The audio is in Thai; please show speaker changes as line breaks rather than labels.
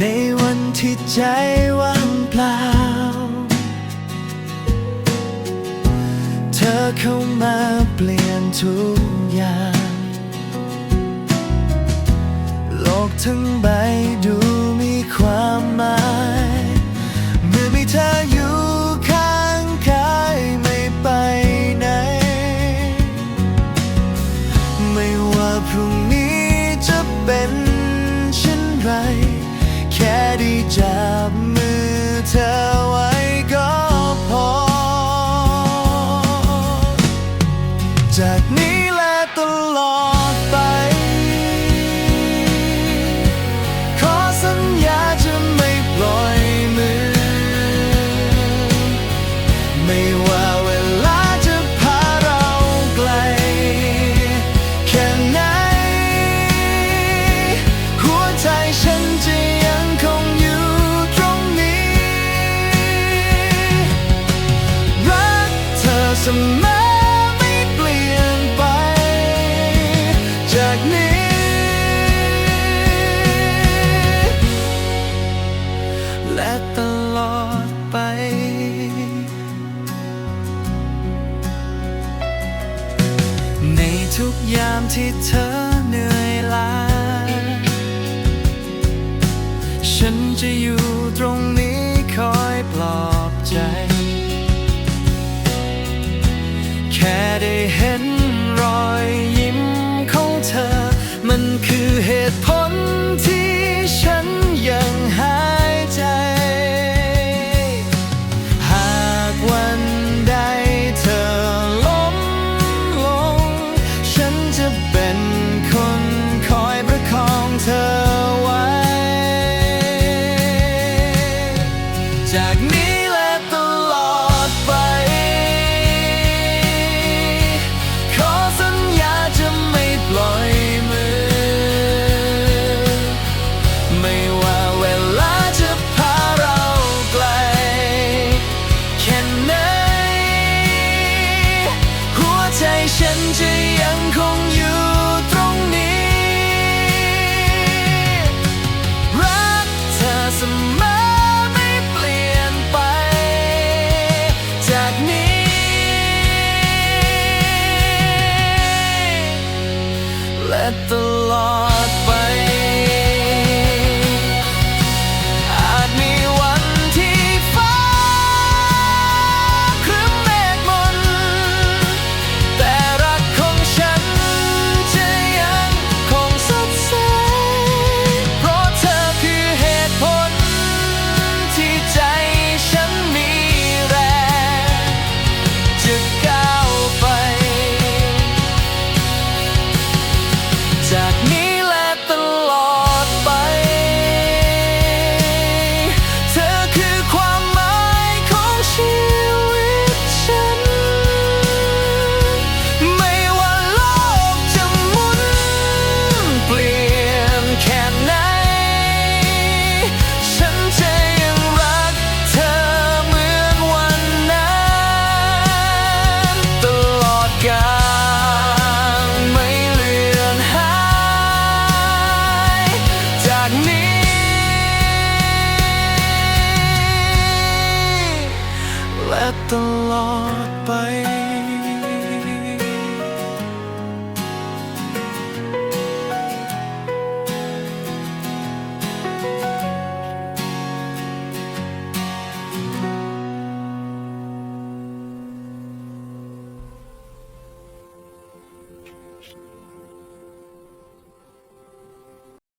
ในวันที่ใจว่างเปล่า เธอเข้ามาเปลี่ยนทุกอย่าง โลกทั้งใบดู จากนี้และตลอดไป ขอสัญญาจะไม่ปล่อยมือ ไม่ว่าเวลาจะพาเราไกล แค่ไหน หัวใจฉันจะยังคงอยู่ตรงนี้ รักเธอเสมอ ทุกยามที่เธอเหนื่อยล้า ฉันจะอยู่ตรงนี้คอยปลอบใจ แค่ได้เห็น lot by at the Lord by